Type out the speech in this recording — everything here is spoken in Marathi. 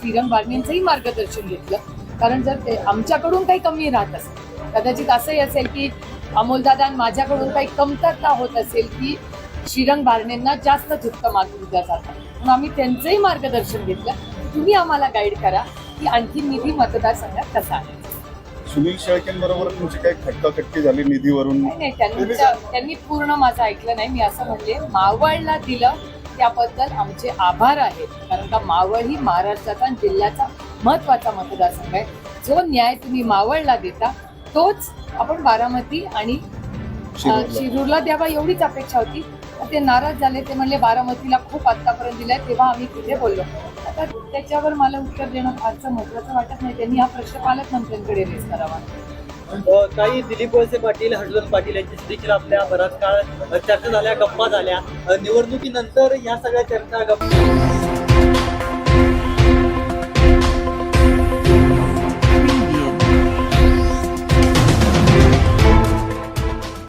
श्रीरंग बारणेंचंही मार्गदर्शन घेतलं. कारण जर ते आमच्याकडून काही कमी राहत असेल कदाचित असंही असेल की अमोलदादा आणि माझ्याकडून काही कमतरता होत असेल की श्रीरंग बारणेंना जास्त झुकत मागितल्या जातात म्हणून आम्ही त्यांचंही मार्गदर्शन घेतलं. तुम्ही आम्हाला गाईड करा की आणखी निधी मतदारसंघात कसा आहे. सुनील शेळकेंबरोबर तुमची काही खटकाखटकी झाली निधीवरून? नाही त्यांनी पूर्ण माझं ऐकलं नाही. मी असं म्हणले मावळला दिलं त्याबद्दल आमचे आभार आहेत. कारण का मावळ ही महाराष्ट्राचा जिल्ह्याचा महत्त्वाचा मतदारसंघ आहे. जो न्याय तुम्ही मावळला देता तोच आपण बारामती आणि शिरूरला. द्यावा एवढीच अपेक्षा होती. ते नाराज झाले ते म्हणले बारामतीला खूप आतापर्यंत दिलाय तेव्हा आम्ही तिथे बोललो. आता त्याच्यावर मला उत्तर देणं फारसं महत्वाचं वाटत नाही. त्यांनी हा प्रश्न पालकमंत्र्यांकडे रेस करावा. काही दिलीप वळसे पाटील हर्षवर्धन पाटील यांची देखील आपल्या बराच काळ चर्चा झाल्या गप्पा झाल्या. निवडणुकीनंतर या सगळ्या चर्चा गप्पा